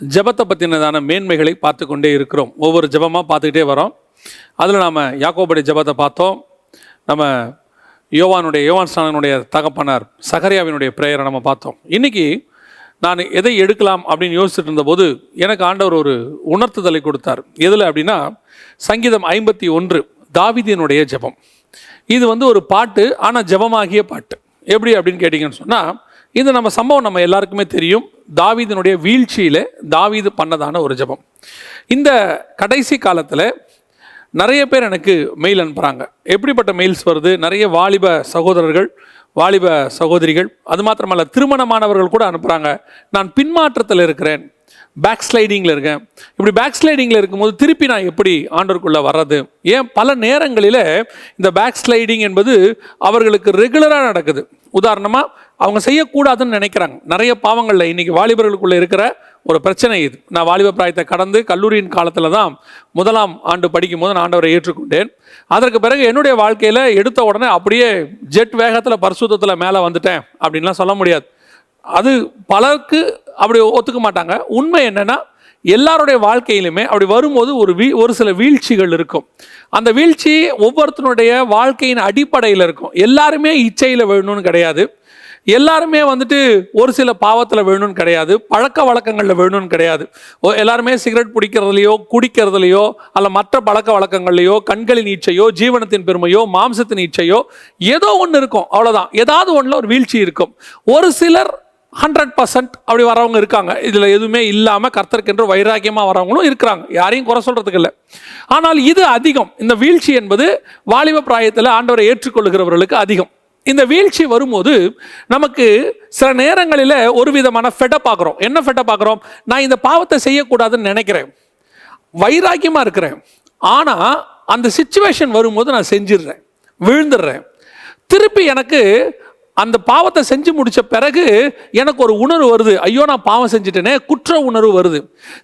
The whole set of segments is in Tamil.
ஜெபத்தை பற்றினதான மேன்மைகளை பார்த்து கொண்டே இருக்கிறோம். ஒவ்வொரு ஜெபமாக பார்த்துக்கிட்டே வரோம். அதில் நாம் யாக்கோபடி ஜெபத்தை பார்த்தோம். நம்ம யோவானுடைய யோவான் ஸ்நானனுடைய தகப்பனார் சகரியாவினுடைய பிரேயரை நம்ம பார்த்தோம். இன்னைக்கு நான் எதை எடுக்கலாம் அப்படின்னு யோசிச்சுட்டு இருந்தபோது எனக்கு ஆண்டவர் ஒரு உணர்த்துதலை கொடுத்தார். எதில் அப்படின்னா சங்கீதம் ஐம்பத்தி ஒன்று தாவிதியனுடைய ஜெபம். இது வந்து ஒரு பாட்டு ஆனால் ஜெபமாகிய பாட்டு. எப்படி அப்படின்னு கேட்டிங்கன்னு சொன்னால் இது நம்ம சம்பவம் நம்ம எல்லாருக்குமே தெரியும். தாவீதனுடைய வீழ்ச்சியில் தாவீது பண்ணதான ஒரு ஜெபம். இந்த கடைசி காலத்தில் நிறைய பேர் எனக்கு மெயில் அனுப்புகிறாங்க எப்படிப்பட்ட மெயில்ஸ் வருது? நிறைய வாலிப சகோதரர்கள் வாலிப சகோதரிகள் அது மாத்திரமல்ல திருமணமானவர்கள் கூட அனுப்புகிறாங்க நான் பின்மாற்றத்தில் இருக்கிறேன். பேக் ஸ்லைடிங்கில் இருக்கேன். இப்படி பேக் ஸ்லைடிங்கில் இருக்கும்போது திருப்பி நான் எப்படி ஆண்டவருக்குள்ளே வர்றது? ஏன் பல நேரங்களில் இந்த பேக் ஸ்லைடிங் என்பது அவர்களுக்கு ரெகுலராக நடக்குது. உதாரணமாக அவங்க செய்யக்கூடாதுன்னு நினைக்கிறாங்க. நிறைய பாவங்களில் இன்றைக்கி வாலிபர்களுக்குள்ளே இருக்கிற ஒரு பிரச்சனை இது. நான் வாலிப பிராயத்தை கடந்து கல்லூரியின் காலத்தில் தான் முதலாம் ஆண்டு படிக்கும் போது நான் ஆண்டவரை ஏற்றுக்கொண்டேன். அதற்கு பிறகு என்னுடைய வாழ்க்கையில் எடுத்த உடனே அப்படியே ஜெட் வேகத்தில் பரிசுத்தத்தில் மேலே வந்துட்டேன் அப்படின்லாம் சொல்ல முடியாது. அது பலருக்கு அப்படி ஒத்துக்க மாட்டாங்க. உண்மை என்னென்னா எல்லாருடைய வாழ்க்கையிலுமே அப்படி வரும்போது ஒரு வீ ஒரு சில வீழ்ச்சிகள் இருக்கும். அந்த வீழ்ச்சி ஒவ்வொருத்தனுடைய வாழ்க்கையின் அடிப்படையில் இருக்கும். எல்லாருமே இச்சையில் விழணும்னு கிடையாது. எல்லாருமே வந்துட்டு ஒரு சில பாவத்தில் விழணும்னு கிடையாது. பழக்க வழக்கங்களில் விழணும்னு கிடையாது. ஓ எல்லாருமே சிகரெட் பிடிக்கிறதுலையோ குடிக்கிறதுலையோ அல்ல மற்ற பழக்க வழக்கங்கள்லையோ கண்களின் ஈச்சையோ ஜீவனத்தின் பெருமையோ மாம்சத்தின் ஈச்சையோ ஏதோ ஒன்று இருக்கும். அவ்வளோதான் ஏதாவது ஒன்றில் ஒரு வீழ்ச்சி இருக்கும். ஒரு சிலர் ஹண்ட்ரட் பர்சன்ட் அப்படி வரவங்க இருக்காங்க. இதில் எதுவுமே இல்லாமல் கர்த்தருக்கென்று வைராக்கியமாக வரவங்களும் இருக்கிறாங்க. யாரையும் குறை சொல்கிறதுக்கு இல்லை. ஆனால் இது அதிகம். இந்த வீழ்ச்சி என்பது வாலிப பிராயத்தில் ஆண்டவரை ஏற்றுக்கொள்கிறவர்களுக்கு அதிகம். இந்த வீழ்ச்சி வரும்போது நமக்கு சில நேரங்களில் ஒரு விதமான ஃபெட்டை பார்க்குறோம் என்ன ஃபெட்டை பார்க்குறோம் நான் இந்த பாவத்தை செய்யக்கூடாதுன்னு நினைக்கிறேன். வைராக்கியமாக இருக்கிறேன். ஆனால் அந்த சுச்சுவேஷன் வரும்போது நான் செஞ்சிடுறேன். விழுந்துடுறேன். திருப்பி எனக்கு அந்த பாவத்தை செஞ்சு முடித்த பிறகு எனக்கு ஒரு உணர்வு வருது. ஐயோ நான் பாவம் செஞ்சுட்டேனே குற்ற உணர்வு வருது.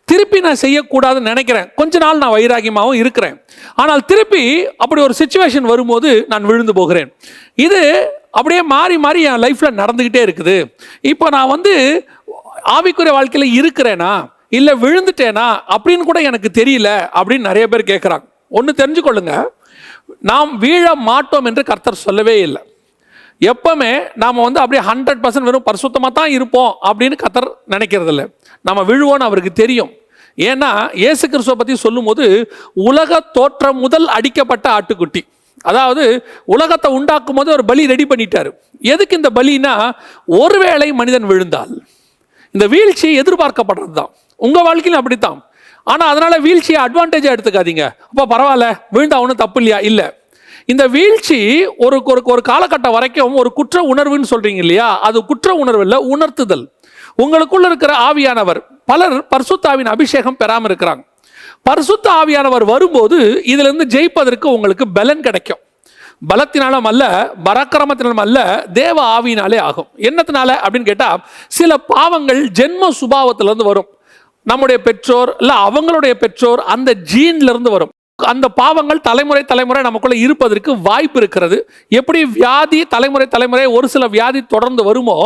திருப்பி நான் செய்யக்கூடாதுன்னு நினைக்கிறேன். கொஞ்ச நாள் நான் வைராகியமாகவும் இருக்கிறேன். ஆனால் திருப்பி அப்படி ஒரு சுச்சுவேஷன் வரும்போது நான் விழுந்து போகிறேன். இது அப்படியே மாறி மாறி என் லைஃப்பில் நடந்துக்கிட்டே இருக்குது. இப்போ நான் வந்து ஆவிக்குரிய வாழ்க்கையில் இருக்கிறேனா? இல்லை விழுந்துட்டேனா? அப்படின்னு கூட எனக்கு தெரியல அப்படின்னு நிறைய பேர் கேட்குறாங்க ஒன்று தெரிஞ்சுக்கொள்ளுங்க. நாம் வீழ மாட்டோம் என்று கர்த்தர் சொல்லவே இல்லை. எப்பவுமே நாம் வந்து அப்படியே ஹண்ட்ரட் பர்சன்ட் வெறும் பரிசுத்தமாக தான் இருப்போம் அப்படின்னு கத்தர் நினைக்கிறதில்ல. நம்ம விழுவோன்னு அவருக்கு தெரியும். ஏன்னா இயேசு கிறிஸ்துவை பற்றி சொல்லும்போது உலக தோற்றம் முதல் அடிக்கப்பட்ட ஆட்டுக்குட்டி. அதாவது உலகத்தை உண்டாக்கும் போது ஒரு பலி ரெடி பண்ணிட்டார். எதுக்கு இந்த பலினா ஒருவேளை மனிதன் விழுந்தால். இந்த வீழ்ச்சி எதிர்பார்க்கப்படுறது தான் உங்கள் வாழ்க்கையிலும் அப்படித்தான். ஆனால் அதனால் வீழ்ச்சியை அட்வான்டேஜாக எடுத்துக்காதீங்க. அப்போ பரவாயில்ல விழுந்தா ஒன்றும் தப்பு இல்லையா? இல்லை. இந்த வீழ்ச்சி ஒரு ஒரு ஒரு காலகட்டம் வரைக்கும் ஒரு குற்ற உணர்வுன்னு சொல்றீங்க இல்லையா? அது குற்ற உணர்வு இல்லை உணர்த்துதல். உங்களுக்குள்ள இருக்கிற ஆவியானவர் பலர் பர்சுத்தாவின் அபிஷேகம் பெறாமல் இருக்கிறாங்க. பரிசுத்த ஆவியானவர் வரும்போது இதிலிருந்து ஜெயிப்பதற்கு உங்களுக்கு பலன் கிடைக்கும். பலத்தினாலும் அல்ல பராக்கிரமத்தினாலும் அல்ல தேவ ஆவியினாலே ஆகும். என்னத்தினால அப்படின்னு கேட்டால் சில பாவங்கள் ஜென்ம சுபாவத்திலிருந்து வரும். நம்முடைய பெற்றோர் இல்லை அவங்களுடைய பெற்றோர் அந்த ஜீன்லேருந்து வரும். அந்த பாவங்கள் தலைமுறை தலைமுறை நமக்குள்ளே இருப்பதற்கு வாய்ப்பு இருக்கிறது. எப்படி வியாதி தலைமுறை தலைமுறை ஒரு சில வியாதி தொடர்ந்து வருமோ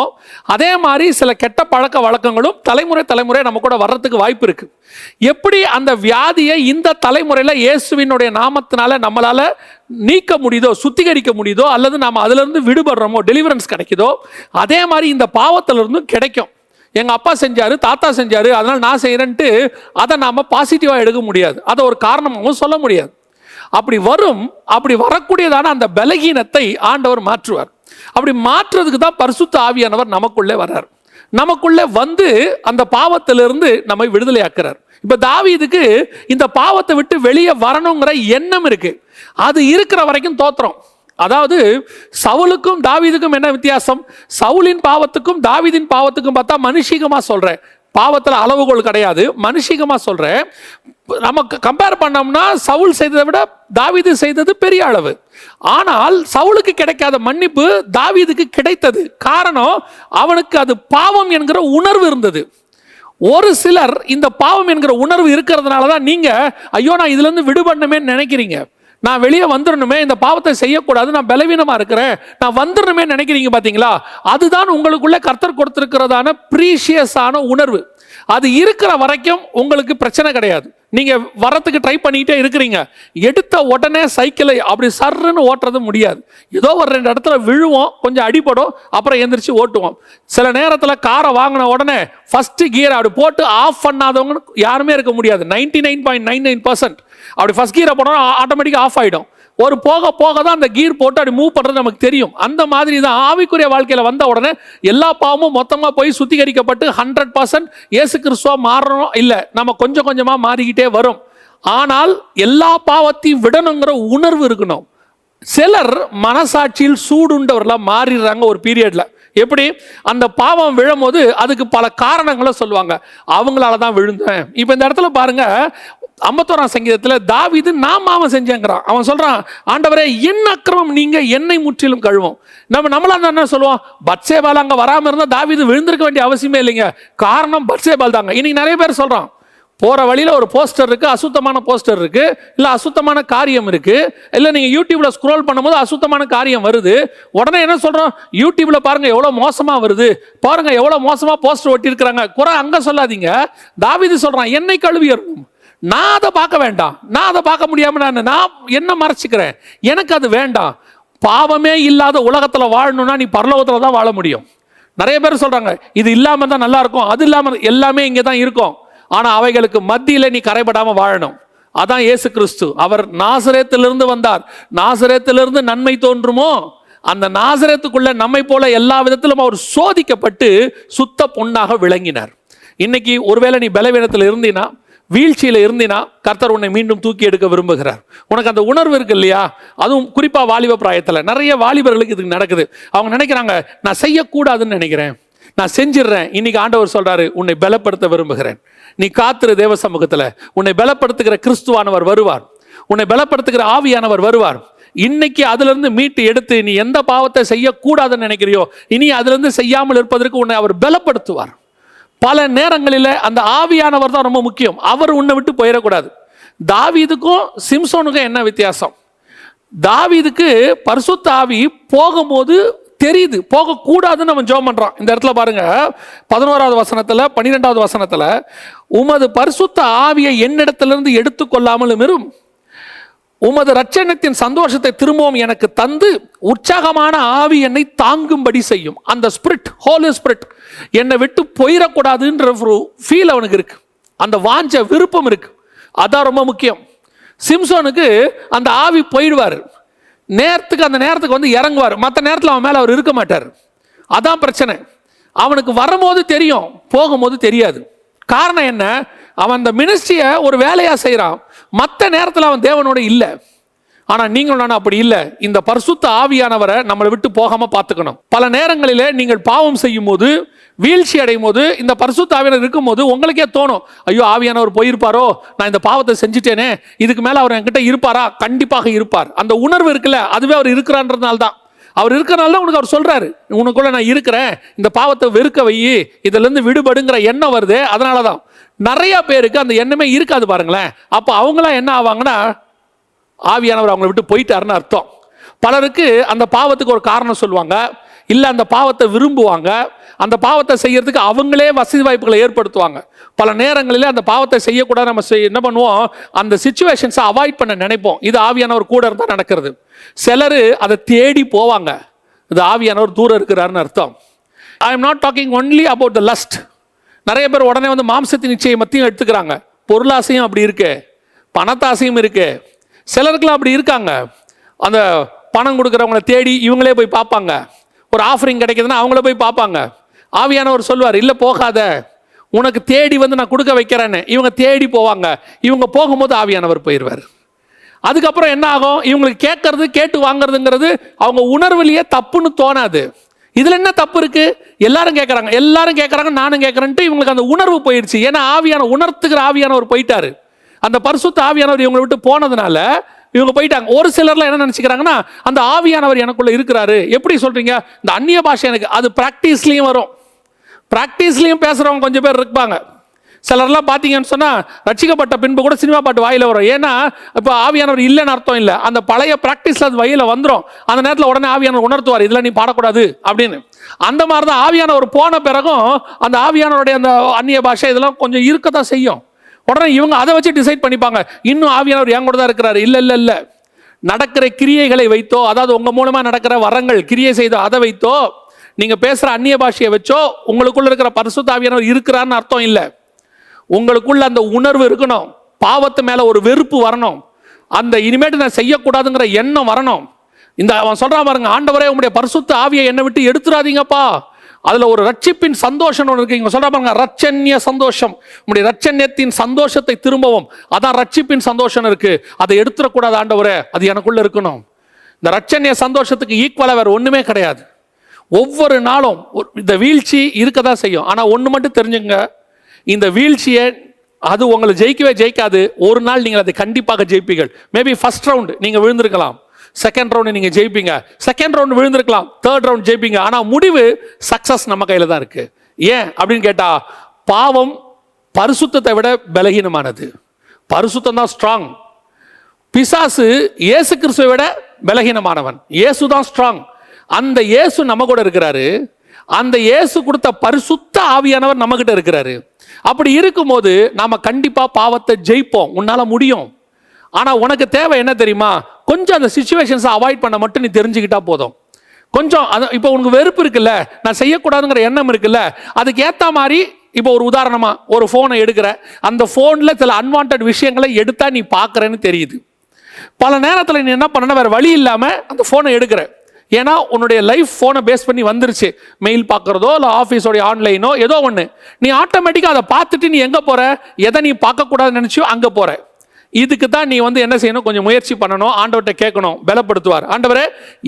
அதே மாதிரி சில கெட்ட பழக்க வழக்கங்களும் தலைமுறை தலைமுறை நம்ம கூட வர்றதுக்கு வாய்ப்பு இருக்குது எப்படி அந்த வியாதியை இந்த தலைமுறையில் இயேசுவினுடைய நாமத்தினால நம்மளால் நீக்க முடியுதோ சுத்திகரிக்க முடியுதோ அல்லது நம்ம அதிலிருந்து விடுபடுறோமோ டெலிவரன்ஸ் கிடைக்குதோ அதே மாதிரி இந்த பாவத்திலிருந்தும் கிடைக்கும். எங்க அப்பா செஞ்சாரு தாத்தா செஞ்சாரு அதனால நான் செய்யறேன்ட்டு அதை நாம பாசிட்டிவா எடுக்க முடியாது. அதை ஒரு காரணமாகவும் சொல்ல முடியாது. அப்படி வரும் அப்படி வரக்கூடியதான அந்த பலகீனத்தை ஆண்டவர் மாற்றுவார். அப்படி மாற்றுறதுக்கு தான் பரிசுத்த ஆவியானவர் நமக்குள்ளே வர்றார். நமக்குள்ளே வந்து அந்த பாவத்திலிருந்து நம்மை விடுதலையாக்குறார். இப்போ தாவீதுக்கு இந்த பாவத்தை விட்டு வெளியே வரணுங்கிற எண்ணம் இருக்கு. அது இருக்கிற வரைக்கும் தோத்துறோம் அதாவது சவுலுக்கும் தாவீதுக்கும் என்ன வித்தியாசம்? சவுலின் பாவத்துக்கும் தாவீதின் பாவத்துக்கும் பார்த்தா மனுஷீகமாக சொல்கிறேன் பாவத்தில் அளவுகோல் கிடையாது. மனுஷீகமாக சொல்கிறேன் நம்ம கம்பேர் பண்ணோம்னா சவுல் செய்ததை விட தாவீது செய்தது பெரிய அளவு. ஆனால் சவுலுக்கு கிடைக்காத மன்னிப்பு தாவீதுக்கு கிடைத்தது. காரணம் அவனுக்கு அது பாவம் என்கிற உணர்வு இருந்தது. ஒரு சிலர் இந்த பாவம் என்கிற உணர்வு இருக்கிறதுனால தான் நீங்கள் ஐயோ நான் இதுலேருந்து விடுபடணுமே நினைக்கிறீங்க. நான் வெளியே வந்துடணுமே இந்த பாவத்தை செய்யக்கூடாது நான் பலவீனமாக இருக்கிறேன் நான் வந்துடணுமே நினைக்கிறீங்க பார்த்தீங்களா அதுதான் உங்களுக்குள்ள கர்த்தர் கொடுத்துருக்கிறதான ப்ரீஷியஸான உணர்வு. அது இருக்கிற வரைக்கும் உங்களுக்கு பிரச்சனை கிடையாது. நீங்கள் வரத்துக்கு ட்ரை பண்ணிக்கிட்டே இருக்கிறீங்க. எடுத்த உடனே சைக்கிளை அப்படி சர்ன்னு ஓட்டுறது முடியாது. ஏதோ ஒரு ரெண்டு இடத்துல விழுவோம் கொஞ்சம் அடிபடும் அப்புறம் எந்திரிச்சு ஓட்டுவோம். சில நேரத்தில் காரை வாங்கின உடனே ஃபஸ்ட்டு கியர் அப்படி போட்டு ஆஃப் பண்ணாதவங்க யாருமே இருக்க முடியாது. Ninety nine point nine nine percent அப்படி ஃபர்ஸ்ட் கியரை போனோம் ஆட்டோமேட்டிக்காக ஆஃப் ஆகிடும் ஒரு போக போக தான் அந்த கீர் போட்டு அப்படி மூவ் பண்ணுறது நமக்கு தெரியும். அந்த மாதிரி தான் ஆவிக்குரிய வாழ்க்கையில் வந்த உடனே எல்லா பாவமும் மொத்தமாக போய் சுத்திகரிக்கப்பட்டு ஹண்ட்ரட் பர்சன்ட் இயேசு கிறிஸ்துவாக மாறணும்? இல்லை நம்ம கொஞ்சம் கொஞ்சமாக மாறிக்கிட்டே வரும். ஆனால் எல்லா பாவத்தையும் விடணுங்கிற உணர்வு இருக்கணும். சிலர் மனசாட்சியில் சூடுண்டவர்களாக மாறிடுறாங்க ஒரு பீரியடில் எப்படி? அந்த பாவம் விழும்போது அதுக்கு பல காரணங்களை சொல்லுவாங்க. அவங்களால தான் விழுந்தேன். இப்போ இந்த இடத்துல பாருங்க ஐம்பத்தோராம் சங்கீதத்தில் தாவீது நான் மாமன் செஞ்சேங்கிறான். அவன் சொல்கிறான் ஆண்டவரே என் அக்கிரமம் நீங்கள் என்னை முற்றிலும் கழுவோம். நம்ம நம்மளா இருந்தா என்ன சொல்லுவோம்? பட்சேபால் அங்கே வராமல் இருந்தால் தாவீது விழுந்திருக்க வேண்டிய அவசியமே இல்லைங்க. காரணம் பட்சேபால் தாங்க. இன்னைக்கு நிறைய பேர் சொல்கிறான் போகிற வழியில் ஒரு போஸ்டர் இருக்குது அசுத்தமான போஸ்டர் இருக்குது இல்லை அசுத்தமான காரியம் இருக்குது இல்லை நீங்கள் யூடியூப்பில் ஸ்க்ரோல் பண்ணும்போது அசுத்தமான காரியம் வருது உடனே என்ன சொல்கிறோம் யூடியூப்பில் பாருங்கள் எவ்வளோ மோசமாக வருது. பாருங்கள் எவ்வளோ மோசமாக போஸ்டர் ஒட்டியிருக்கிறாங்க. குறை அங்கே சொல்லாதீங்க. தாவீது சொல்கிறான் என்னை கழுவி நான் அதை பார்க்க வேண்டாம். நான் அதை பார்க்க முடியாமல் நான் நான் என்ன மறைச்சிக்கிறேன்? எனக்கு அது வேண்டாம். பாவமே இல்லாத உலகத்தில் வாழணும்னா நீ பரலோகத்தில் தான் வாழ முடியும். நிறைய பேர் சொல்கிறாங்க இது இல்லாமல் தான் நல்லா இருக்கும் அது இல்லாமல் எல்லாமே இங்கே தான் இருக்கும். ஆனால் அவைகளுக்கு மத்தியில் நீ கரைபடாமல் வாழணும். அதான் இயேசு கிறிஸ்து. அவர் நாசரேத்திலிருந்து வந்தார். நாசரேத்திலிருந்து நன்மை தோன்றுமோ? அந்த நாசரேத்துக்குள்ள நம்மை போல எல்லா விதத்திலும் அவர் சோதிக்கப்பட்டு சுத்த பொண்ணாக விளங்கினார். இன்னைக்கு ஒருவேளை நீ பலவீனத்தில் இருந்தீனா வீழ்ச்சியில் இருந்தினா கர்த்தர் உன்னை மீண்டும் தூக்கி எடுக்க விரும்புகிறார். உனக்கு அந்த உணர்வு இருக்கு இல்லையா? அதுவும் குறிப்பாக வாலிப பிராயத்தில். நிறைய வாலிபர்களுக்கு இதுக்கு நடக்குது. அவங்க நினைக்கிறாங்க நான் செய்யக்கூடாதுன்னு நினைக்கிறேன். நான் செஞ்சிடுறேன். இன்னைக்கு ஆண்டவர் சொல்றாரு உன்னை பலப்படுத்த விரும்புகிறேன். நீ காத்திரு தேவ சமூகத்தில். உன்னை பலப்படுத்துகிற கிறிஸ்துவானவர் வருவார். உன்னை பலப்படுத்துகிற ஆவியானவர் வருவார். இன்னைக்கு அதுலேருந்து மீட்டு எடுத்து நீ எந்த பாவத்தை செய்யக்கூடாதுன்னு நினைக்கிறியோ இனி அதுலேருந்து செய்யாமல் இருப்பதற்கு உன்னை அவர் பலப்படுத்துவார். பல நேரங்களில் அந்த ஆவியானவர் தான் ரொம்ப முக்கியம். அவர் உன்னை விட்டு போயிடக்கூடாது. தாவீதுக்கும் சிம்சோனுக்கும் என்ன வித்தியாசம்? தாவீதுக்கு பரிசுத்த ஆவி போகும்போது தெரியுது. போகக்கூடாதுன்னு அவன் ஜோம் பண்ணுறான் இந்த இடத்துல பாருங்க. பதினோராவது வசனத்தில் பன்னிரெண்டாவது வசனத்தில் உமது பரிசுத்த ஆவியை என்னிடத்திலிருந்து எடுத்துக்கொள்ளாமலும் இரும். உமது ரட்சணத்தின் சந்தோஷத்தை திரும்பவும் எனக்கு தந்து உற்சாகமான ஆவி என்னை தாங்கும்படி செய்யும். அந்த ஸ்பிரிட் ஹோலி ஸ்பிரிட் என்னை விட்டு போயிடக்கூடாதுன்ற ஒரு ஃபீல் அவனுக்கு இருக்கு. அந்த வாஞ்ச விருப்பம் இருக்கு. அதான் ரொம்ப முக்கியம். சிம்சோனுக்கு அந்த ஆவி போயிடுவார். நேரத்துக்கு அந்த நேரத்துக்கு வந்து இறங்குவார். மற்ற நேரத்தில் அவன் மேலே அவர் இருக்க மாட்டார். அதான் பிரச்சனை. அவனுக்கு வரும்போது தெரியும் போகும்போது தெரியாது. காரணம் என்ன? அவன் அந்த மினிஸ்ட்ரியை ஒரு வேலையாக செய்கிறான் மற்ற நேரத்தில் அவன் தேவனோட இல்லை. ஆனால் நீங்கள் நான் அப்படி இல்லை. இந்த பரிசுத்த ஆவியானவரை நம்மளை விட்டு போகாமல் பார்த்துக்கணும். பல நேரங்களில் நீங்கள் பாவம் செய்யும் போது வீழ்ச்சி அடையும் போது இந்த பரிசுத்த ஆவியானவர் இருக்கும்போது உங்களுக்கே தோணும் ஐயோ ஆவியானவர் போயிருப்பாரோ? நான் இந்த பாவத்தை செஞ்சுட்டேனே. இதுக்கு மேலே அவர் என்கிட்ட இருப்பாரா? கண்டிப்பாக இருப்பார். அந்த உணர்வு இருக்குல்ல அதுவே அவர் இருக்கிறான்றதுனால தான். அவர் இருக்கிறனால தான் உனக்கு அவர் சொல்கிறாரு உனக்குள்ள நான் இருக்கிறேன். இந்த பாவத்தை வெறுக்க வை. இதிலேருந்து விடுபடுங்கிற எண்ணம் வருது அதனால தான். நிறைய பேருக்கு அந்த எண்ணமே இருக்காது பாருங்களேன். அப்போ அவங்களாம் என்ன ஆவாங்கன்னா ஆவியானவர் அவங்கள விட்டு போயிட்டாருன்னு அர்த்தம். பலருக்கு அந்த பாவத்துக்கு ஒரு காரணம் சொல்லுவாங்க. இல்லை அந்த பாவத்தை விரும்புவாங்க. அந்த பாவத்தை செய்யறதுக்கு அவங்களே வசதி வாய்ப்புகளை ஏற்படுத்துவாங்க. பல நேரங்களில் அந்த பாவத்தை செய்யக்கூடாது நம்ம செய்- என்ன பண்ணுவோம்? அந்த சுச்சுவேஷன்ஸை அவாய்ட் பண்ண நினைப்போம். இது ஆவியானவர் கூட இருந்தால் நடக்கிறது. சிலர் அதை தேடி போவாங்க. இது ஆவியானவர் தூரம் இருக்கிறாருன்னு அர்த்தம். I am not talking only about the lust நிறைய பேர் உடனே வந்து மாம்சத்தின் நிச்சயம் மத்தியும் எடுத்துக்கிறாங்க. பொருளாசையும் அப்படி இருக்கு. பணத்தாசையும் இருக்கு. சிலருக்குலாம் அப்படி இருக்காங்க. அந்த பணம் கொடுக்குறவங்கள தேடி இவங்களே போய் பார்ப்பாங்க. ஒரு ஆஃபரிங் கிடைக்குதுன்னா அவங்கள போய் பார்ப்பாங்க. ஆவியானவர் சொல்லுவார் இல்லை போகாத. உனக்கு தேடி வந்து நான் கொடுக்க வைக்கிறேன்னு. இவங்க தேடி போவாங்க. இவங்க போகும்போது ஆவியானவர் போயிடுவார் அதுக்கப்புறம் என்ன ஆகும்? இவங்களுக்கு கேட்கறது கேட்டு வாங்குறதுங்கிறது அவங்க உணர்வுலயே தப்புன்னு தோணாது. இதில் என்ன தப்பு இருக்கு? எல்லாரும் கேட்குறாங்க எல்லாரும் கேட்குறாங்க நானும் கேட்குறேன்ட்டு இவங்களுக்கு அந்த உணர்வு போயிடுச்சு. ஏன்னா ஆவியான உணர்த்துக்கிற ஆவியானவர் போயிட்டாரு. அந்த பரிசுத்த ஆவியானவர் இவங்களை விட்டு போனதுனால இவங்க போயிட்டாங்க. ஒரு சிலர்லாம் என்ன நினச்சிக்கிறாங்கன்னா அந்த ஆவியானவர் எனக்குள்ளே இருக்கிறாரு. எப்படி சொல்கிறீங்க இந்த அந்நிய பாஷை எனக்கு அது ப்ராக்டிஸ்லேயும் வரும். ப்ராக்டிஸ்லேயும் பேசுகிறவங்க கொஞ்சம் பேர் இருப்பாங்க. சிலர்லாம் பார்த்தீங்கன்னு சொன்னால் ரட்சிக்கப்பட்ட பின்பு கூட சினிமா பாட்டு வாயில வரும். ஏன்னா இப்போ ஆவியானவர் இல்லைன்னு அர்த்தம் இல்லை. அந்த பழைய ப்ராக்டிஸில் அது வழியில் வந்துடும் அந்த நேரத்தில் உடனே ஆவியானவர் உணர்த்துவார் இதெல்லாம் நீ பாடக்கூடாது அப்படின்னு. அந்த மாதிரி தான் ஆவியானவர் போன பிறகும் அந்த ஆவியானவருடைய அந்த அந்நிய பாஷை இதெல்லாம் கொஞ்சம் இருக்க தான் செய்யும். உடனே இவங்க அதை வச்சு டிசைட் பண்ணிப்பாங்க. இன்னும் ஆவியானவர் என் கூட தான் இருக்கிறாரு. இல்லை இல்லை இல்லை. நடக்கிற கிரியைகளை வைத்தோ அதாவது உங்கள் மூலமாக நடக்கிற வரங்கள் கிரியை செய்தோ அதை வைத்தோ நீங்கள் பேசுகிற அந்நிய பாஷையை வச்சோ உங்களுக்குள்ள இருக்கிற பரிசுத்தாவியானவர் இருக்கிறான்னு அர்த்தம் இல்லை. உங்களுக்குள்ள அந்த உணர்வு இருக்கணும். பாவத்து மேலே ஒரு வெறுப்பு வரணும். அந்த இனிமேட்டு நான் செய்யக்கூடாதுங்கிற எண்ணம் வரணும். இந்த அவன் சொல்கிறான் பாருங்க ஆண்டவரே உங்களுடைய பரிசுத்த ஆவியை என்னை விட்டு எடுத்துடாதீங்கப்பா அதில் ஒரு ரட்சிப்பின் சந்தோஷம் ஒன்று இருக்கு. இங்கே சொல்கிறா பாருங்க ரச்சன்ய சந்தோஷம். உங்களுடைய ரச்சன்யத்தின் சந்தோஷத்தை திரும்பவும் அதான் ரட்சிப்பின் சந்தோஷம் இருக்கு. அதை எடுத்துடக்கூடாது ஆண்டவரே அது எனக்குள்ள இருக்கணும். இந்த ரச்சன்ய சந்தோஷத்துக்கு ஈக்குவலாக வேறு ஒன்றுமே கிடையாது. ஒவ்வொரு நாளும் இந்த வீழ்ச்சி இருக்க தான் செய்யும். ஆனால் ஒன்று மட்டும் தெரிஞ்சுங்க இந்த வீழ்ச்சியை அது உங்களை ஜெயிக்கவே ஜெயிக்காது. ஒரு நாள் நீங்கள் அதை கண்டிப்பாக ஜெயிப்பீர்கள். மேபி ஃபர்ஸ்ட் ரவுண்ட் நீங்கள் விழுந்திருக்கலாம். செகண்ட் ரவுண்டு நீங்கள் ஜெயிப்பீங்க. செகண்ட் ரவுண்ட் விழுந்திருக்கலாம். தேர்ட் ரவுண்ட் ஜெயிப்பீங்க. ஆனால் முடிவு சக்ஸஸ் நம்ம கையில் தான் இருக்குது ஏன் அப்படின்னு கேட்டால் பாவம் பரிசுத்தத்தை விட பலகீனமானது. பரிசுத்தம் தான் ஸ்ட்ராங் பிசாசு இயேசு கிறிஸ்துவை விட பலகீனமானவன். இயேசு தான் ஸ்ட்ராங் அந்த இயேசு நம்ம கூட இருக்கிறாரு. அந்த இயேசு கொடுத்த பரிசுத்த ஆவியானவர் நம்மகிட்ட இருக்கிறாரு. அப்படி இருக்கும்போது நாம் கண்டிப்பாக பாவத்தை ஜெயிப்போம். உன்னால் முடியும். ஆனால் உனக்கு தேவை என்ன தெரியுமா? கொஞ்சம் அந்த சுச்சுவேஷன்ஸை அவாய்ட் பண்ண மட்டும் நீ தெரிஞ்சுக்கிட்டா போதும். கொஞ்சம் அது இப்போ உனக்கு வெறுப்பு இருக்குல்ல? நான் செய்யக்கூடாதுங்கிற எண்ணம் இருக்குல்ல? அதுக்கு ஏற்ற மாதிரி இப்போ ஒரு உதாரணமாக ஒரு ஃபோனை எடுக்கிற. அந்த ஃபோனில் சில அன்வான்ட் விஷயங்களை எடுத்தால் நீ பார்க்குறேன்னு தெரியுது. பல நேரத்தில் நீ என்ன பண்ணனா வேறு வழி இல்லாமல் அந்த ஃபோனை எடுக்கிற. ஏன்னா உன்னுடைய லைஃப் ஃபோனை பேஸ் பண்ணி வந்துருச்சு. மெயில் பார்க்குறதோ இல்லை ஆஃபீஸோடைய ஆன்லைனோ ஏதோ ஒன்று நீ ஆட்டோமேட்டிக்காக அதை பார்த்துட்டு நீ எங்கே போகிற எதை நீ பார்க்கக்கூடாதுன்னு நினச்சியோ அங்கே போகிற இதுக்கு தான் நீ வந்து என்ன செய்யணும்? கொஞ்சம் முயற்சி பண்ணணும். ஆண்டவர்கிட்ட கேட்கணும். பலப்படுத்துவார். ஆண்டவரே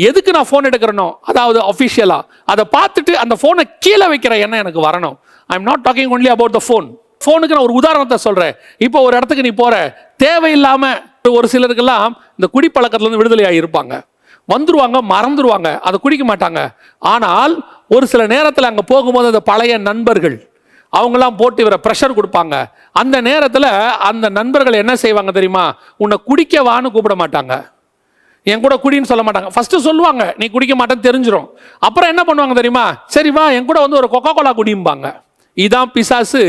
எதுக்கு நான் ஃபோன் எடுக்கிறனோ? அதாவது அஃபிஷியலாக அதை பார்த்துட்டு அந்த ஃபோனை கீழே வைக்கிற எண்ணம் எனக்கு வரணும். I am not talking only about the phone ஃபோனுக்கு நான் ஒரு உதாரணத்தை சொல்கிறேன் இப்போ ஒரு இடத்துக்கு நீ போகிற தேவையில்லாமல் ஒரு சிலருக்கெல்லாம் இந்த குடிப்பழக்கத்துலேருந்து விடுதலையாக இருப்பாங்க. வந்துடுவாங்க மறந்துடுவாங்க அதை குடிக்க மாட்டாங்க. ஆனால் ஒரு சில நேரத்தில் அங்கே போகும்போது அந்த பழைய நண்பர்கள் அவங்கெல்லாம் போட்டு இவரை ப்ரெஷர் கொடுப்பாங்க. அந்த நேரத்தில் அந்த நண்பர்கள் என்ன செய்வாங்க தெரியுமா? உன்னை குடிக்க வான்னு கூப்பிட மாட்டாங்க. என் கூட குடின்னு சொல்ல மாட்டாங்க. ஃபஸ்ட்டு சொல்லுவாங்க நீ குடிக்க மாட்டேன்னு தெரிஞ்சிடும் அப்புறம் என்ன பண்ணுவாங்க தெரியுமா? சரிம்மா என் கூட வந்து ஒரு கொக்கோ கோலா குடிம்பாங்க. இதான் பிசாசு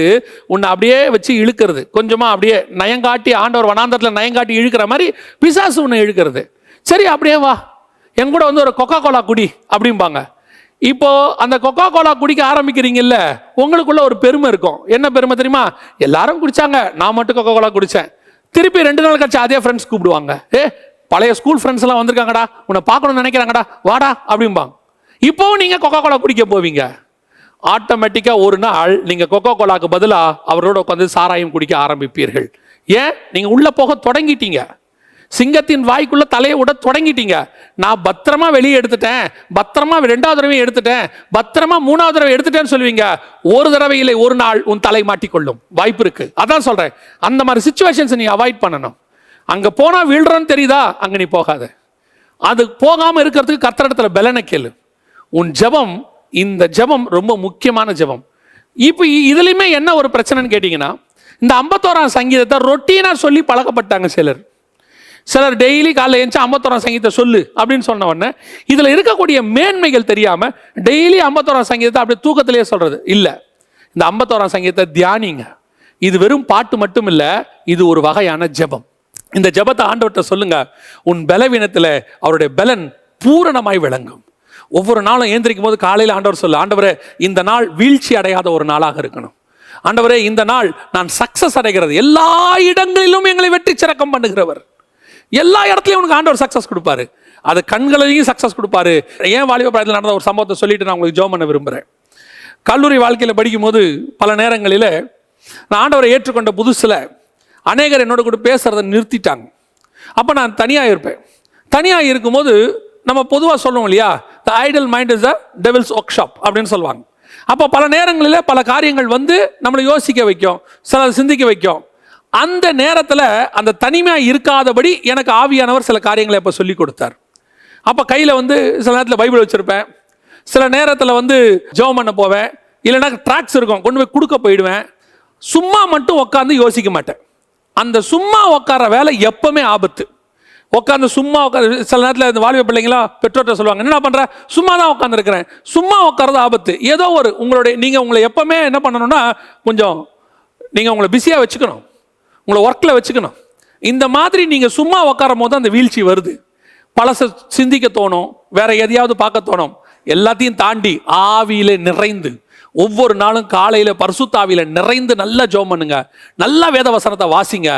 உன்னை அப்படியே வச்சு இழுக்கிறது. கொஞ்சமாக அப்படியே நயங்காட்டி ஆண்டவர் வனாந்தரத்தில் நயங்காட்டி இழுக்கிற மாதிரி பிசாசு உன்னை இழுக்கிறது. சரி அப்படியே வா. என் கூட வந்து ஒரு கொக்கோ கோலா குடி அப்படிம்பாங்க. இப்போ அந்த கொக்கோ கோலா குடிக்க ஆரம்பிக்கிறீங்கல்ல உங்களுக்குள்ள ஒரு பெருமை இருக்கும். என்ன பெருமை தெரியுமா? எல்லாரும் குடிச்சாங்க. நான் மட்டும் கொக்கோ கோலா குடித்தேன் திருப்பி ரெண்டு நாள் கழிச்சு அதே ஃப்ரெண்ட்ஸ் கூப்பிடுவாங்க. ஏ பழைய ஸ்கூல் ஃப்ரெண்ட்ஸ் எல்லாம் வந்திருக்காங்கடா. உன்னை பார்க்கணும்னு நினைக்கிறாங்கடா. வாடா அப்படிம்பாங்க. இப்போவும் நீங்கள் கொக்கோ கோலா குடிக்க போவீங்க. ஆட்டோமேட்டிக்காக ஒரு நாள் நீங்கள் கொக்கோ கோலாக்கு பதிலாக அவரோட உட்காந்து சாராயம் குடிக்க ஆரம்பிப்பீர்கள். ஏன்? நீங்கள் உள்ளே போக தொடங்கிட்டீங்க. சிங்கத்தின் வாய்க்குள்ள தலையை விட தொடங்கிட்டீங்க. நான் பத்திரமா வெளியே எடுத்துட்டேன். பத்திரமா ரெண்டாவது தடவை எடுத்துட்டேன். பத்திரமா மூணாவது தடவை எடுத்துட்டேன்னு சொல்லுவீங்க. ஒரு தடவை இல்லை ஒரு நாள் உன் தலை மாட்டிக்கொள்ளும். வாய்ப்பு இருக்கு. அதான் சொல்றேன். அந்த மாதிரி சுச்சுவேஷன்ஸ் நீ அவாய்ட் பண்ணணும். அங்க போனா வீழ்றன்னு தெரியுதா? அங்க நீ போகாத. அது போகாம இருக்கிறதுக்கு கத்திரத்துல பலனை கேளு. உன் ஜெபம் இந்த ஜெபம் ரொம்ப முக்கியமான ஜெபம். இப்போ இ- என்ன ஒரு பிரச்சனைன்னு கேட்டிங்கன்னா இந்த ஐம்பத்தோராம் சங்கீதத்தை ரொட்டீனாக சொல்லி பழக்கப்பட்டாங்க சிலர். சிலர் டெய்லி காலைல எழுந்துச்சு ஐம்பத்தோரம் சங்கீதத்தை சொல்லு அப்படின்னு சொன்ன உடனே இதில் இருக்கக்கூடிய மேன்மைகள் தெரியாமல் டெய்லி ஐம்பத்தோரம் சங்கீதத்தை அப்படியே தூக்கத்திலேயே சொல்கிறது இல்லை. இந்த ஐம்பத்தோரம் சங்கீதத்தை தியானிங்க. இது வெறும் பாட்டு மட்டும் இல்லை இது ஒரு வகையான ஜெபம். இந்த ஜெபத்தை ஆண்டவர்கிட்ட சொல்லுங்க. உன் பலவீனத்தில் அவருடைய பலன் பூரணமாய் விளங்கும். ஒவ்வொரு நாளும் ஏந்திரிக்கும் போது காலையில் ஆண்டவர் சொல்லு ஆண்டவரே இந்த நாள் வீழ்ச்சி அடையாத ஒரு நாளாக இருக்கணும். ஆண்டவரே இந்த நாள் நான் சக்சஸ் அடைகிறது. எல்லா இடங்களிலும் எங்களை வெற்றி சிறக்கம் பண்ணுகிறவர். எல்லா இடத்துலையும் உனக்கு ஆண்டவர் சக்ஸஸ் கொடுப்பாரு. அது கண்களையும் சக்ஸஸ் கொடுப்பாரு. ஏன் வாலிப பிராயத்தில் நடந்த ஒரு சம்பவத்தை சொல்லிட்டு நான் உங்களுக்கு ஜோம் பண்ண விரும்புகிறேன் கல்லூரி வாழ்க்கையில் படிக்கும்போது பல நேரங்களில் நான் ஆண்டவரை ஏற்றுக்கொண்ட புதுசில் அநேகர் என்னோட கூட பேசுகிறத நிறுத்திட்டாங்க. அப்போ நான் தனியாக இருப்பேன். தனியாக இருக்கும்போது நம்ம பொதுவாக சொல்லுவோம் இல்லையா? The idle mind is the devil's workshop அப்படின்னு சொல்லுவாங்க. அப்போ பல நேரங்களில் பல காரியங்கள் வந்து நம்மளை யோசிக்க வைக்கும். சில சிந்திக்க வைக்கும். அந்த நேரத்தில் அந்த தனிமையாக இருக்காதபடி எனக்கு ஆவியானவர் சில காரியங்களை அப்போ சொல்லி கொடுத்தார். அப்போ கையில் வந்து சில நேரத்தில் பைபிள் வச்சுருப்பேன். சில நேரத்தில் வந்து ஜெபம் பண்ண போவேன். இல்லைன்னா ட்ராக்ஸ் இருக்கும். கொண்டு போய் கொடுக்க போயிடுவேன். சும்மா மட்டும் உட்காந்து யோசிக்க மாட்டேன். அந்த சும்மா உட்கார வேலை எப்பவுமே ஆபத்து. உட்காந்து சும்மா உட்காந்து சில நேரத்தில் இந்த வாலிப பிள்ளைங்களா பெற்றோர்கிட்ட சொல்லுவாங்க என்ன பண்ணுற சும்மா தான் உட்காந்துருக்கிறேன் சும்மா உட்காரது ஆபத்து. ஏதோ ஒரு உங்களுடைய நீங்கள் உங்களை எப்பவுமே என்ன பண்ணணும்னா கொஞ்சம் நீங்கள் உங்களை பிஸியாக வச்சுக்கணும். உங்களை ஒர்க்கில் வச்சுக்கணும். இந்த மாதிரி நீங்கள் சும்மா உட்காரும் போது அந்த வீழ்ச்சி வருது. பழச சிந்திக்க தோணும். வேற எதையாவது பார்க்க தோணும். எல்லாத்தையும் தாண்டி ஆவியில நிறைந்து ஒவ்வொரு நாளும் காலையில் பரிசுத்தாவியில் நிறைந்து நல்லா ஜோம் பண்ணுங்க. நல்லா வேத வசனத்தை வாசிங்க.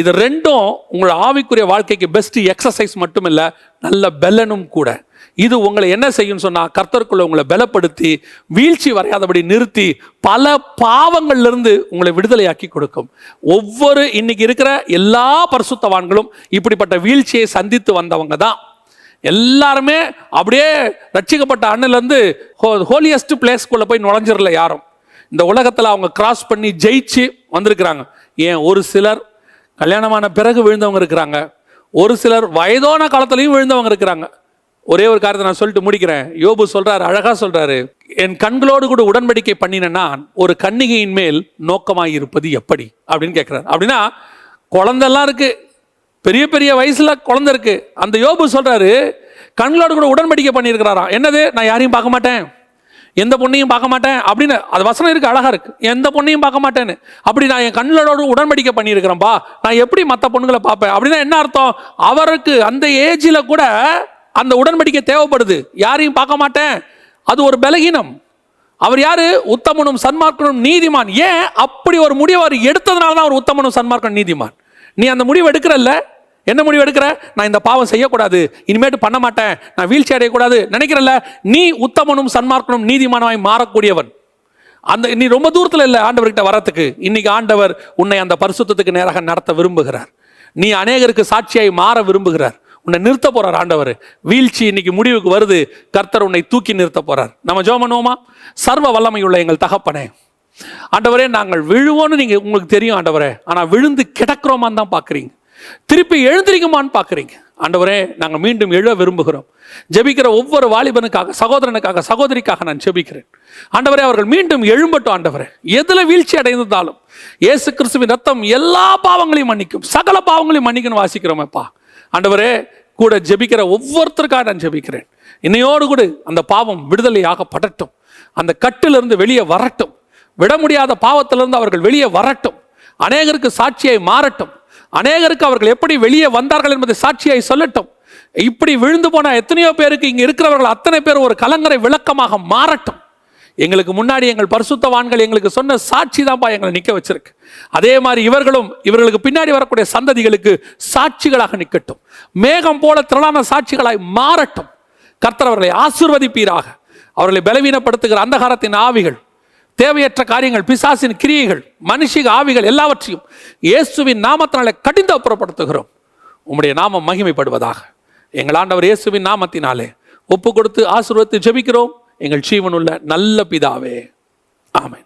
இது ரெண்டும் உங்களோட ஆவிக்குரிய வாழ்க்கைக்கு பெஸ்ட் எக்ஸசைஸ் மட்டும் இல்லை நல்ல பெலனும் கூட. இது உங்களை என்ன செய்யும் சொன்னா கர்த்தருக்குள்ள உங்களை பலப்படுத்தி வீழ்ச்சி வரையாதபடி நிறுத்தி பல பாவங்கள்லேருந்து உங்களை விடுதலையாக்கி கொடுக்கும். ஒவ்வொரு இன்னைக்கு இருக்கிற எல்லா பரிசுத்தவான்களும் இப்படிப்பட்ட வீழ்ச்சியை சந்தித்து வந்தவங்க தான். எல்லாருமே அப்படியே ரட்சிக்கப்பட்ட அண்ணிலேருந்து ஹோலியஸ்ட் பிளேஸ்க்குள்ளே போய் நுழைஞ்சிடல யாரும். இந்த உலகத்தில் அவங்க கிராஸ் பண்ணி ஜெயிச்சு வந்திருக்கிறாங்க. ஏன்? ஒரு சிலர் கல்யாணமான பிறகு விழுந்தவங்க இருக்கிறாங்க. ஒரு சிலர் வயதான காலத்துலையும் விழுந்தவங்க இருக்கிறாங்க. ஒரே ஒரு காரியத்தை நான் சொல்லிட்டு முடிக்கிறேன். யோபு சொல்றாரு அழகா சொல்றாரு. என் கண்களோடு கூட உடன்படிக்கை பண்ணின நான் ஒரு கன்னிகையின் மேல் நோக்கமாய் இருப்பது எப்படி? அப்படின்னு கேட்குறாரு அப்படின்னா குழந்தெல்லாம் இருக்கு. பெரிய பெரிய வயசில் குழந்தை இருக்கு. அந்த யோபு சொல்கிறாரு கண்களோடு கூட உடன்படிக்கை பண்ணியிருக்கிறாராம் என்னது? நான் யாரையும் பார்க்க மாட்டேன். எந்த பொண்ணையும் பார்க்க மாட்டேன். அப்படின்னு அது வசனம் இருக்குது அழகாக இருக்குது எந்த பொண்ணையும் பார்க்க மாட்டேன்னு. அப்படி நான் என் கண்களோடு உடன்படிக்கை பண்ணியிருக்கிறேன்ப்பா நான் எப்படி மற்ற பொண்ணுங்களை பார்ப்பேன்? அப்படின்னா என்ன அர்த்தம்? அவருக்கு அந்த ஏஜில் கூட அந்த உடன்படிக்கை தேவைப்படுது. யாரையும் பார்க்க மாட்டேன். அது ஒரு பலகீனம். அவர் யாரு? உத்தமனும் சன்மார்க்கனும் நீதிமான். ஏன்? அப்படி ஒரு முடிவு அவர் எடுத்ததுனால தான் அவர் உத்தமனும் சன்மார்க்கனும் நீதிமான். நீ அந்த முடிவு எடுக்கிறல்ல? என்ன முடிவு எடுக்கிற? நான் இந்த பாவம் செய்யக்கூடாது. இனிமேட்டு பண்ண மாட்டேன். நான் வீழ்ச்சி அடையக்கூடாது. நினைக்கிறல்ல நீ உத்தமனும் சன்மார்க்கனும் நீதிமானவாய் மாறக்கூடியவன். அந்த நீ ரொம்ப தூரத்தில் இல்லை ஆண்டவர்கிட்ட வரத்துக்கு இன்னைக்கு ஆண்டவர் உன்னை அந்த பரிசுத்தத்துக்கு நேராக நடத்த விரும்புகிறார். நீ அநேகருக்கு சாட்சியாய் மாற விரும்புகிறார். உன்னை நிறுத்த போறார் ஆண்டவர். வீழ்ச்சி இன்னைக்கு முடிவுக்கு வருது. கர்த்தர் உன்னை தூக்கி நிறுத்த போறார். நம்ம ஜோமனோமா பண்ணுவோமா? சர்வ வல்லமையுள்ள எங்கள் தகப்பனே. ஆண்டவரே நாங்கள் விழுவோன்னு நீங்கள் உங்களுக்கு தெரியும் ஆண்டவரே. ஆனால் விழுந்து கிடக்கிறோமான்னு தான் பார்க்குறீங்க திருப்பி எழுந்திரிக்குமான்னு பாக்குறீங்க ஆண்டவரே நாங்கள் மீண்டும் எழ விரும்புகிறோம். ஜெபிக்கிற ஒவ்வொரு வாலிபனுக்காக சகோதரனுக்காக சகோதரிக்காக நான் ஜெபிக்கிறேன். ஆண்டவரே அவர்கள் மீண்டும் எழும்பட்டும் ஆண்டவரே. எதுல வீழ்ச்சி அடைந்திருந்தாலும் இயேசு கிறிஸ்துவின் ரத்தம் எல்லா பாவங்களையும் மன்னிக்கும். சகல பாவங்களையும் மன்னிக்கணும் வாசிக்கிறோமேப்பா ஆண்டவரே கூட ஜெபிக்கிற ஒவ்வொருத்தருக்காக நான் ஜெபிக்கிறேன். இன்னையோடு கூட அந்த பாவம் விடுதலையாக படட்டும். அந்த கட்டிலிருந்து வெளியே வரட்டும். விட முடியாத பாவத்திலிருந்து அவர்கள் வெளியே வரட்டும். அநேகருக்கு சாட்சியை மாறட்டும். அநேகருக்கு அவர்கள் எப்படி வெளியே வந்தார்கள் என்பதை சாட்சியாய் சொல்லட்டும். இப்படி விழுந்து போன எத்தனையோ பேருக்கு இங்கே இருக்கிறவர்கள் அத்தனை பேர் ஒரு கலங்கரை விளக்கமாக மாறட்டும். எங்களுக்கு முன்னாடி எங்கள் பரிசுத்தவான்கள் எங்களுக்கு சொன்ன சாட்சி தான்ப்பா எங்களை நிற்க வச்சிருக்கு. அதே மாதிரி இவர்களும் இவர்களுக்கு பின்னாடி வரக்கூடிய சந்ததிகளுக்கு சாட்சிகளாக நிற்கட்டும் மேகம் போல திரளான சாட்சிகளாய் மாறட்டும். கர்த்தர் அவர்களை ஆசிர்வதிப்பீராக. அவர்களை பலவீனப்படுத்துகிற அந்தகாரத்தின் ஆவிகள் தேவையற்ற காரியங்கள் பிசாசின் கிரியைகள் மனுஷிக ஆவிகள் எல்லாவற்றையும் இயேசுவின் நாமத்தினாலே கடிந்து அப்புறப்படுத்துகிறோம். உம்முடைய நாமம் மகிமைப்படுவதாக. எங்கள் ஆண்டவர் இயேசுவின் நாமத்தினாலே ஒப்பு கொடுத்து ஆசீர்வத்து ஜெபிக்கிறோம். எங்கள் ஜீவனுள்ள நல்ல பிதாவே. ஆமை